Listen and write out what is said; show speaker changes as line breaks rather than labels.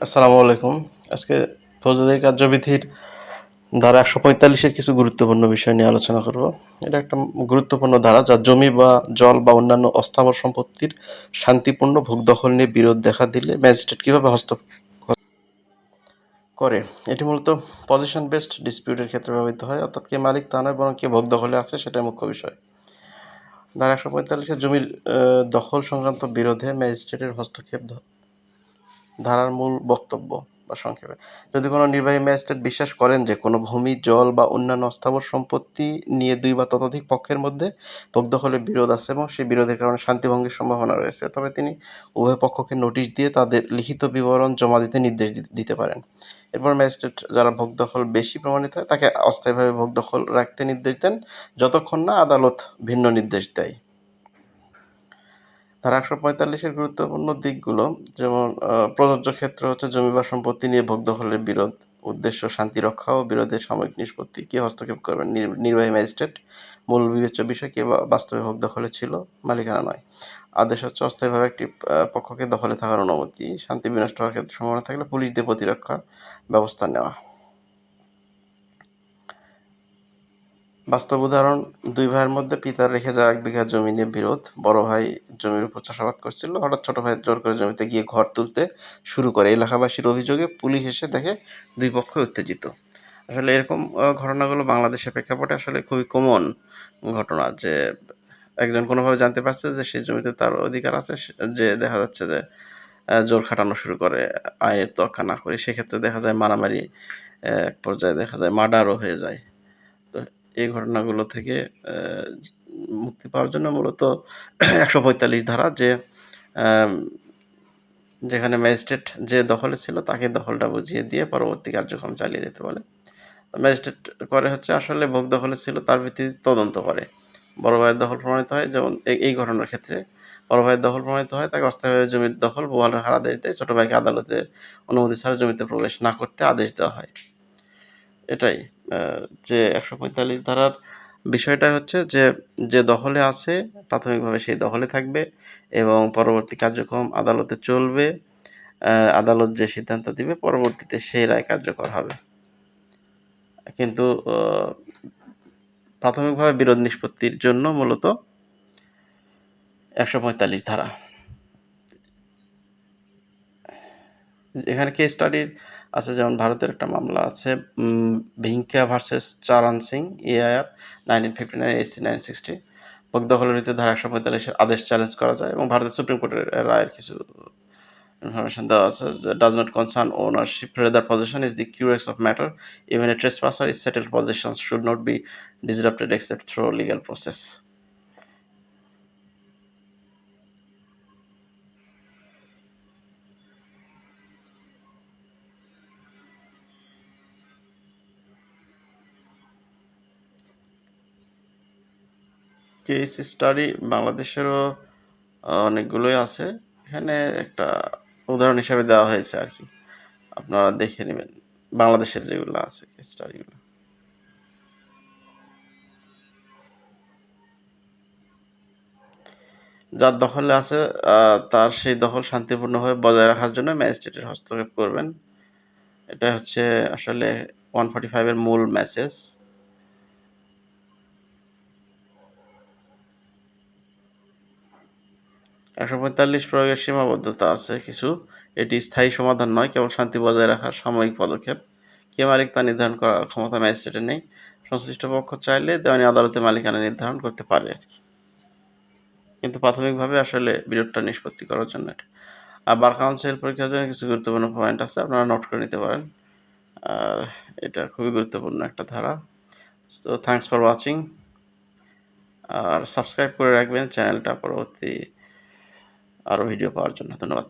আসসালামু আলাইকুম। আজকে ফৌজদারি কার্যবিধির ধারা একশো পঁয়তাল্লিশের কিছু গুরুত্বপূর্ণ বিষয় নিয়ে আলোচনা করব। এটা একটা গুরুত্বপূর্ণ ধারা যা জমি বা জল বা অন্যান্য অস্থাবর সম্পত্তির শান্তিপূর্ণ ভোগ দখল নিয়ে বিরোধ দেখা দিলে ম্যাজিস্ট্রেট কীভাবে হস্তক্ষেপ করে? এটি মূলত পজিশন বেসড ডিসপিউটের ক্ষেত্রে ব্যবহৃত হয়। অর্থাৎ কে মালিক তা নয়, বরং কে ভোগ দখলে আছে সেটাই মুখ্য বিষয়। ধারা একশো পঁয়তাল্লিশের জমির দখল সংক্রান্ত বিরোধে ম্যাজিস্ট্রেটের হস্তক্ষেপ ধারার মূল বক্তব্য বা সংক্ষেপে। যদি কোনো নির্বাহী ম্যাজিস্ট্রেট বিশ্বাস করেন যে কোনো ভূমি, জল বা অন্যান্য অস্থাবর সম্পত্তি নিয়ে দুই বা ততোধিক পক্ষের মধ্যে দখলের বিরোধ আছে এবং সেই বিরোধের কারণে শান্তিভঙ্গের সম্ভাবনা রয়েছে, তবে তিনি উভয় পক্ষকে নোটিশ দিয়ে তাদের লিখিত বিবরণ জমা দিতে নির্দেশ দিতে পারেন। এরপর ম্যাজিস্ট্রেট যারা ভোগ দখল বেশি প্রমাণিত হয়, তাকে অস্থায়ীভাবে ভোগ দখল রাখতে নির্দেশ দেন। যতক্ষণ না আদালত ভিন্ন নির্দেশ দেয়। ধারা একশো পঁয়তাল্লিশের গুরুত্বপূর্ণ দিকগুলো, যেমন প্রযোজ্য ক্ষেত্র হচ্ছে জমি বা সম্পত্তি নিয়ে ভোগ দখলের বিরোধ, উদ্দেশ্য শান্তি রক্ষা ও বিরোধের সাময়িক নিষ্পত্তি, কে হস্তক্ষেপ করবেন নির- নির্বাহী ম্যাজিস্ট্রেট, মূল বিবেচ্য বিষয় কে বাস্তবে ভোগ দখলে ছিল, মালিকানা নয়। আদেশ হচ্ছে অস্থায়ীভাবে একটি পক্ষকে দখলে থাকার অনুমতি, শান্তি বিনষ্ট হওয়ার ক্ষেত্রে সম্ভাবনা থাকলে পুলিশ দিয়ে প্রতিরক্ষা ব্যবস্থা নেওয়া। বাস্তব উদাহরণ, দুই ভাইয়ের মধ্যে পিতার রেখে যাওয়া এক বিঘা জমি নিয়ে বিরোধ। বড় ভাই জমির উপর চাষাবাদ করছিল। হঠাৎ ছোট ভাই জোর করে জমিতে গিয়ে ঘর তুলতে শুরু করে। এলাকাবাসীর অভিযোগে পুলিশ এসে দেখে দুই পক্ষ উত্তেজিত। আসলে এরকম ঘটনাগুলো বাংলাদেশের প্রেক্ষাপটে আসলে খুবই কমন ঘটনা যে একজন কোনোভাবে জানতে পারছে যে সেই জমিতে তার অধিকার আছে যে দেখা যাচ্ছে যে জোর খাটানো শুরু করে, আইনের তোয়াক্কা না করে। সেক্ষেত্রে দেখা যায় মারামারি এক পর্যায়ে দেখা যায় মার্ডারও হয়ে যায়। এই ঘটনাগুলো থেকে মুক্তি পাওয়ার জন্য মূলত একশো পঁয়তাল্লিশ ধারা যে যেখানে ম্যাজিস্ট্রেট যে দখলে ছিল তাকে দখলটা বুঝিয়ে দিয়ে পরবর্তী কার্যক্রম চালিয়ে যেতে বলে। ম্যাজিস্ট্রেট করে হচ্ছে আসলে ভোগ দখলে ছিল তার ভিত্তিতে তদন্ত করে। বড় ভাইয়ের দখল প্রমাণিত হয়, যেমন এই- ঘটনার ক্ষেত্রে। বড় ভাইয়ের দখল প্রমাণিত হয়, তাকে অস্থায়ীভাবে জমির দখল বহাল রাখার আদেশ দেয়, ছোট ভাইকে আদালতের অনুমতি ছাড়া জমিতে প্রবেশ না করতে আদেশ দেওয়া হয়। এটাই যে একশো পঁয়তাল্লিশ ধারার বিষয়টা হচ্ছে যে যে দখলে আছে, প্রাথমিকভাবে সেই দখলে থাকবে এবং পরবর্তী কার্যক্রম আদালতে চলবে আদালত যে সিদ্ধান্ত দিবে, পরবর্তীতে সেই রায় কার্যকর হবে। কিন্তু প্রাথমিকভাবে বিরোধ নিষ্পত্তির জন্য মূলত একশো পঁয়তাল্লিশ ধারা। এখানে কে স্টাডির আছে, যেমন ভারতের একটা মামলা আছে Bhinka versus Charan Singh AIR nineteen fifty nine SC nine sixty ভোগ দখলের রীতি ধারা একশো পঁয়তাল্লিশের আদেশ চ্যালেঞ্জ করা যায় এবং ভারতের সুপ্রিম কোর্টের রায়ের কিছু ইনফরমেশন দেওয়া আছে does not concern ownership rather position is the crux of matter even a trespasser is settle position should not be disrupted except through legal process case study বাংলাদেশেরও অনেকগুলোই আছে। এখানে একটা উদাহরণ হিসাবে দেওয়া হয়েছে আর কি। আপনারা দেখে নেবেন বাংলাদেশের যেগুলো আছে কেস স্টাডিগুলো যার দখলে আছে তার সেই দখল শান্তিপূর্ণভাবে বজায় রাখার জন্য ম্যাজিস্ট্রেটের হস্তক্ষেপ করবেন। এটা হচ্ছে আসলে ওয়ান ফর্টি ফাইভের মূল মেসেজ একশো পঁয়তাল্লিশ প্রয়োগের সীমাবদ্ধতা আছে কিছু। এটি স্থায়ী সমাধান নয়, কেবল শান্তি বজায় রাখার সাময়িক পদক্ষেপ। কে মালিক তা নির্ধারণ করার ক্ষমতা ম্যাজিস্ট্রেটের নেই। সংশ্লিষ্ট পক্ষ চাইলে দেওয়ানি আদালতে মালিকানা নির্ধারণ করতে পারে। কিন্তু প্রাথমিকভাবে আসলে বিরোধটা নিষ্পত্তি করার জন্য আর বার কাউন্সিল পরীক্ষার জন্য কিছু গুরুত্বপূর্ণ পয়েন্ট আছে, আপনারা নোট করে নিতে পারেন। আর এটা খুবই গুরুত্বপূর্ণ একটা ধারা। তো থ্যাংকস ফর ওয়াচিং আর সাবস্ক্রাইব করে রাখবেন চ্যানেলটা পরবর্তী আরও ভিডিও পাওয়ার জন্য ধন্যবাদ।